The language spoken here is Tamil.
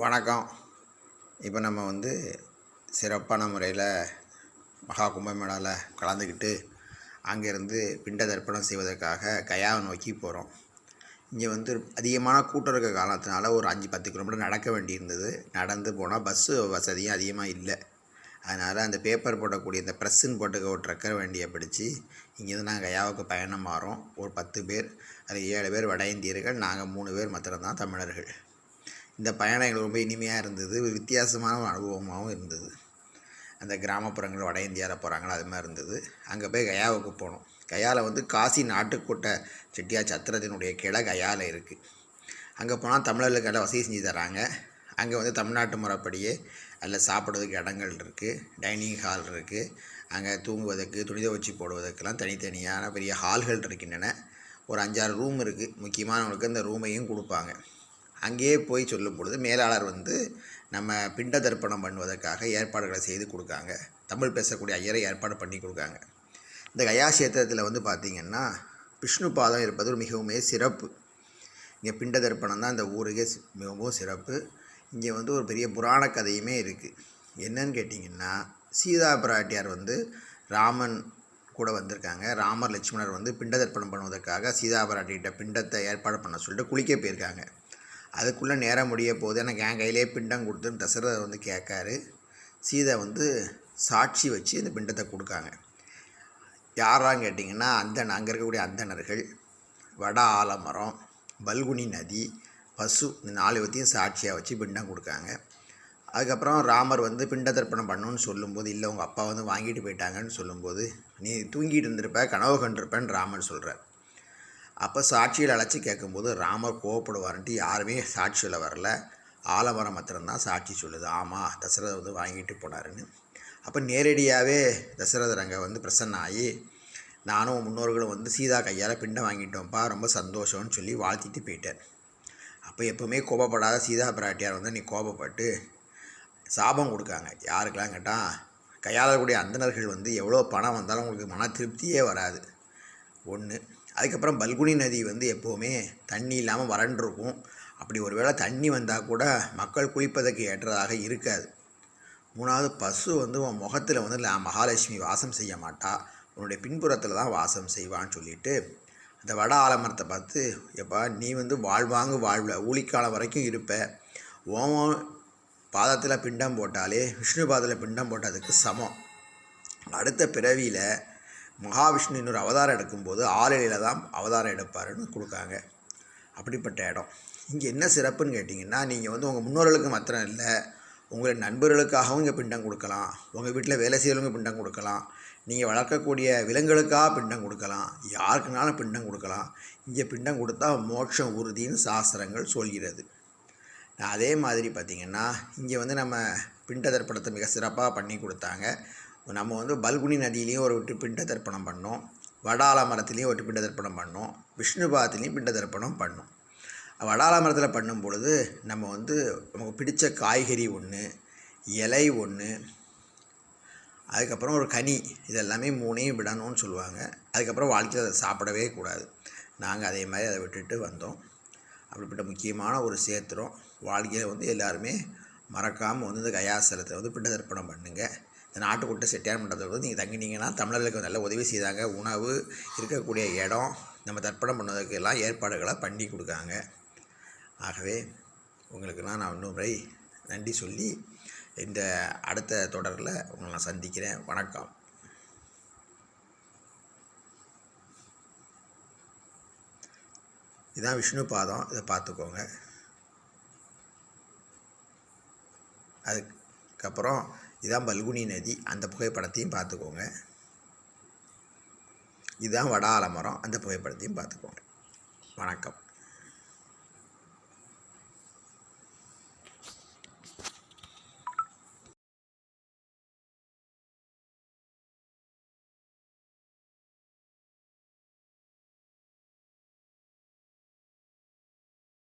வணக்கம். இப்போ நம்ம வந்து சிறப்பான முறையில் மகா கும்பமேளாவில் கலந்துக்கிட்டு அங்கேருந்து பிண்ட தர்ப்பணம் செய்வதற்காக கயாவை நோக்கி போகிறோம். இங்கே வந்து அதிகமான கூட்டம் இருக்க காரணத்தினால ஒரு அஞ்சு பத்து கிலோமீட்டர் நடக்க வேண்டியிருந்தது. நடந்து போனால் பஸ்ஸு வசதியும் அதிகமாக இல்லை. அதனால் அந்த பேப்பர் போடக்கூடிய இந்த ப்ரெஸ்ஸுன்னு போட்டுக்க ஒரு ட்ரக்கர் வண்டியை பிடிச்சி இங்கேருந்து நாங்கள் கயாவுக்கு பயணம் மாறோம். ஒரு பத்து பேர் அதில் ஏழு பேர் வட இந்தியர்கள் நாங்கள் மூணு பேர் மாத்திரம்தான் தமிழர்கள். இந்த பயணம் எங்களுக்கு ரொம்ப இனிமையாக இருந்தது. ஒரு வித்தியாசமான ஒரு அனுபவமாகவும் இருந்தது. அந்த கிராமப்புறங்கள் வட இந்தியாவில் போகிறாங்களோ அது மாதிரி இருந்தது. அங்கே போய் கயாவுக்கு போனோம். கயாவில் வந்து காசி நாட்டுக்கோட்டை செட்டியார் சத்திரத்தினுடைய கிளை கயாவில் இருக்குது அங்கே போனால் தமிழர்களுக்கு எல்லாம் வசதி செஞ்சு தராங்க. அங்கே வந்து தமிழ்நாட்டு முறைப்படியே அதில் சாப்பிட்றதுக்கு இடங்கள் இருக்குது டைனிங் ஹால் இருக்குது அங்கே தூங்குவதற்கு துணி துவச்சி போடுவதற்கெல்லாம் தனித்தனியான பெரிய ஹால்கள் இருக்கின்றன. ஒரு அஞ்சாறு ரூம் இருக்குது முக்கியமானவங்களுக்கு அந்த ரூமையும் கொடுப்பாங்க. அங்கேயே போய் சொல்லும் பொழுது மேலாளர் வந்து நம்ம பிண்ட தர்ப்பணம் பண்ணுவதற்காக ஏற்பாடுகளை செய்து கொடுக்காங்க. தமிழ் பேசக்கூடிய ஐயரை ஏற்பாடு பண்ணி கொடுக்காங்க. இந்த கயா கஷேத்திரத்தில் வந்து பார்த்திங்கன்னா விஷ்ணு பாதம் இருப்பது மிகவுமே சிறப்பு. இங்கே பிண்ட தர்ப்பணம் தான் இந்த ஊருக்கே மிகவும் சிறப்பு. இங்கே வந்து ஒரு பெரிய புராண கதையுமே இருக்குது என்னன்னு கேட்டிங்கன்னா சீதா பிராட்டியார் வந்து ராமன் கூட வந்திருக்காங்க. ராமர் லட்சுமணர் வந்து பிண்ட தர்ப்பணம் பண்ணுவதற்காக சீதா பிராட்டிகிட்ட பிண்டத்தை ஏற்பாடு பண்ண சொல்லிட்டு குளிக்க போயிருக்காங்க. அதுக்குள்ளே நேரம் முடிய போது எனக்கு என் கையிலே பிண்டம் கொடுத்துன்னு தசரதர் வந்து கேட்காரு. சீதை வந்து சாட்சி வச்சு இந்த பிண்டத்தை கொடுக்காங்க. யாரான்னு கேட்டிங்கன்னா அந்தன் அங்கே இருக்கக்கூடிய அந்தணர்கள் வட ஆலமரம் பல்குனி நதி பசு இந்த நாலு பற்றியும் சாட்சியாக வச்சு பிண்டம் கொடுக்காங்க. அதுக்கப்புறம் ராமர் வந்து பிண்ட தர்ப்பணம் பண்ணணும்னு சொல்லும்போது இல்லை உங்கள் அப்பா வந்து வாங்கிட்டு போயிட்டாங்கன்னு சொல்லும்போது நீ தூங்கிட்டு இருந்திருப்ப கனவு கண்டிருப்பேன்னு ராமர் சொல்கிறார் அப்போ சாட்சியில் அழைச்சி கேட்கும்போது ராமர் கோவப்படுவார்ன்ட்டு யாருமே சாட்சியில் வரல. ஆலமரம் மாத்திரம்தான் சாட்சி சொல்லுது. ஆமாம் தசரதர் வந்து வாங்கிட்டு போனாருன்னு. அப்போ நேரடியாகவே தசரதர் அங்கே வந்து பிரசன்ன ஆகி நானும் முன்னோர்களும் வந்து சீதா கையால் பிண்டை வாங்கிட்டோம்ப்பா ரொம்ப சந்தோஷம்னு சொல்லி வாழ்த்திட்டு போயிட்டேன் அப்போ எப்போவுமே கோபப்படாத சீதா பிராட்டியார் வந்து நீ கோபப்பட்டு சாபம் கொடுக்காங்க. யாருக்கெல்லாம் கேட்டால் கையாளக்கூடிய அந்தணர்கள் வந்து எவ்வளோ பணம் வந்தாலும் உங்களுக்கு மன திருப்தியே வராது. ஒன்று அதுக்கப்புறம் பல்குனி நதி வந்து எப்போவுமே தண்ணி இல்லாமல் வறண்டிருக்கும். அப்படி ஒருவேளை தண்ணி வந்தால் கூட மக்கள் குளிப்பதற்கு ஏற்றதாக இருக்காது. மூணாவது பசு வந்து உன் முகத்தில் வந்து மகாலட்சுமி வாசம் செய்ய மாட்டா. உன்னுடைய பின்புறத்தில் தான் வாசம் செய்வான்னு சொல்லிட்டு அந்த வட ஆலமரத்தை பார்த்து எப்பா நீ வந்து வாழ்வாங்கு வாழ்வில் ஊழிக்காலம் வரைக்கும் இருப்ப. ஓமம் பாதத்தில் பிண்டம் போட்டாலே விஷ்ணு பாதத்தில் பிண்டம் போட்டதுக்கு சமம். அடுத்த பிறவியில் மகாவிஷ்ணு இன்னொரு அவதாரம் எடுக்கும்போது ஆளிலையில் தான் அவதாரம் எடுப்பாருன்னு கொடுக்காங்க. அப்படிப்பட்ட இடம். இங்கே என்ன சிறப்புன்னு கேட்டிங்கன்னா நீங்கள் வந்து உங்கள் முன்னோர்களுக்கு மாத்திரம் இல்லை உங்களை நண்பர்களுக்காகவும் இங்கே பிண்டம் கொடுக்கலாம் உங்கள் வீட்டில் வேலை செய்கிறவங்க பிண்டம் கொடுக்கலாம் நீங்கள் வளர்க்கக்கூடிய விலங்குகளுக்காக பிண்டம் கொடுக்கலாம் யாருக்குனாலும் பிண்டம் கொடுக்கலாம். இங்கே பிண்டம் கொடுத்தா மோட்சம் உறுதின்னு சாஸ்திரங்கள் சொல்கிறது. அதே மாதிரி பார்த்திங்கன்னா இங்கே வந்து நம்ம பிண்ட தர்ப்பணத்தை மிக சிறப்பாக பண்ணி கொடுத்தாங்க. நம்ம வந்து பல்குனி நதியிலையும் ஒரு விட்டு பிண்ட தர்ப்பணம் பண்ணோம். வடால மரத்துலேயும் ஒரு பிண்ட தர்ப்பணம் பண்ணோம். விஷ்ணுபாதத்துலேயும் பிண்ட தர்ப்பணம் பண்ணோம். வடால மரத்தில் பண்ணும் பொழுது நம்ம வந்து நமக்கு பிடித்த காய்கறி ஒன்று இலை ஒன்று அதுக்கப்புறம் ஒரு கனி இதெல்லாமே மூணையும் விடணும்னு சொல்லுவாங்க. அதுக்கப்புறம் வாழ்க்கையில் அதை சாப்பிடவே கூடாது. நாங்கள் அதே மாதிரி அதை விட்டுட்டு வந்தோம். அப்படிப்பட்ட முக்கியமான ஒரு சேத்திரம். வாழ்க்கையில் வந்து எல்லாருமே மறக்காமல் வந்து இந்த கயாசலத்தை வந்து பிண்ட தர்ப்பணம் பண்ணுங்கள் இந்த நாட்டுக்கூட்ட செட்டியார் மண்டலத்தில் வந்து நீங்கள் தங்கினீங்கன்னா தமிழர்களுக்கு நல்ல உதவி செய்தாங்க. உணவு இருக்கக்கூடிய இடம் நம்ம தர்ப்பணம் பண்ணதுக்கு எல்லாம் ஏற்பாடுகளை பண்ணி கொடுக்காங்க. ஆகவே உங்களுக்குலாம் நான் இன்னும் முறை நன்றி சொல்லி இந்த அடுத்த தொடரில் உங்களை நான் சந்திக்கிறேன். வணக்கம். இதான் விஷ்ணு பாதம். இதை பார்த்துக்கோங்க. அதுக்கப்புறம் இதுதான் பல்குனி நதி. அந்த புகைப்படத்தையும் பார்த்துக்கோங்க. இதுதான் வட ஆலமரம் அந்த புகைப்படத்தையும் பார்த்துக்கோங்க. வணக்கம்.